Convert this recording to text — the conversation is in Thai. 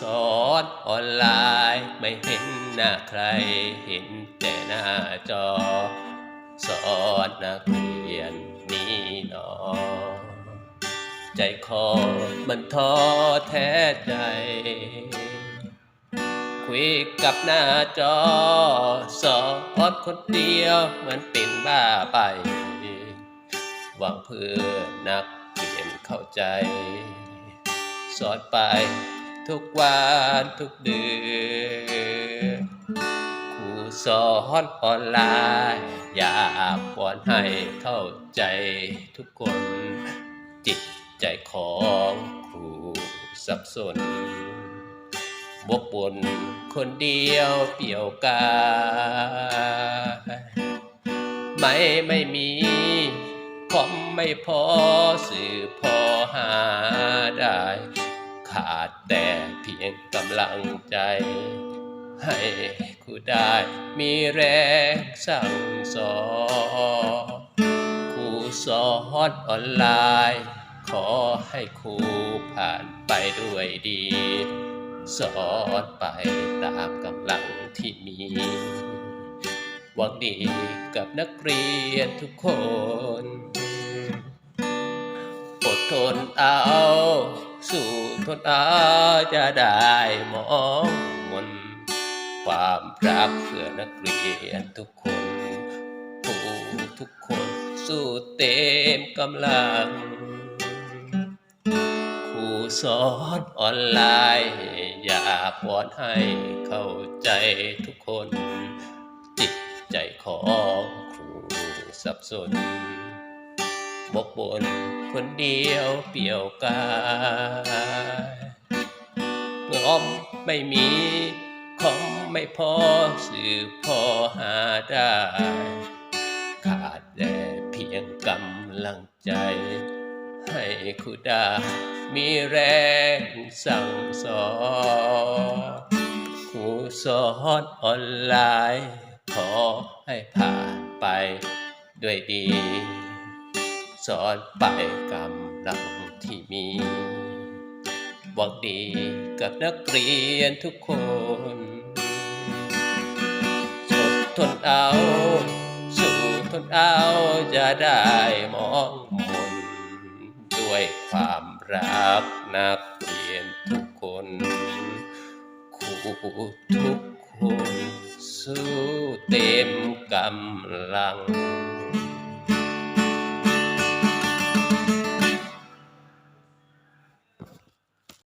สอนออนไลน์ไม่เห็นหน้าใครเห็นแต่หน้าจอ สอนนักเรียนนี่หนอ ใจคอมันท้อแท้ใจ คุยกับหน้าจอ สอนคนเดียวเหมือนเป็นบ้าไปหวังเพื่อนักเรียนเข้าใจ สอนไป ทุกวันทุกเดือนครูสอนออนไลน์ อยากวอนให้เข้าใจทุกคน จิตใจของครูสับสนบกบนคนเดียวเปี่ยวกายไม่ไม่มีคอมไม่พอสื่อพอหา ขาดแต่เพียงกำลังใจ ให้ครูได้มีแรงสั่งสอนครูสอนออนไลน์ ขอให้ครูผ่านไปด้วยดี สอนไปตามกำลังที่มีหวังดีกับนักเรียนทุกคน อดทนเอา สู้ทนอาจะได้มองมนความรักเพื่อนักเรียนทุกคนครูทุกคนสู้เต็มกำลังครูสอนออนไลน์อยากวอนให้เข้าใจทุกคน จิตใจของครูสับสนบกบน คนเดียวเปี่ยวกายงอมไม่มีคอมไม่พอสื่อพอหาได้ ขาดแต่เพียงกำลังใจ ให้ครูดา มีแรงสั่งสอนครูสอนออนไลน์ ขอให้ผ่านไปด้วยดี สอนไปกำลังที่มี หวังดีกับนักเรียนทุกคนอดทนเอา สู้ทนเอาจะได้มองมนด้วยความรักนักเรียนทุกคนครูทุกคน สู้เต็มกำลัง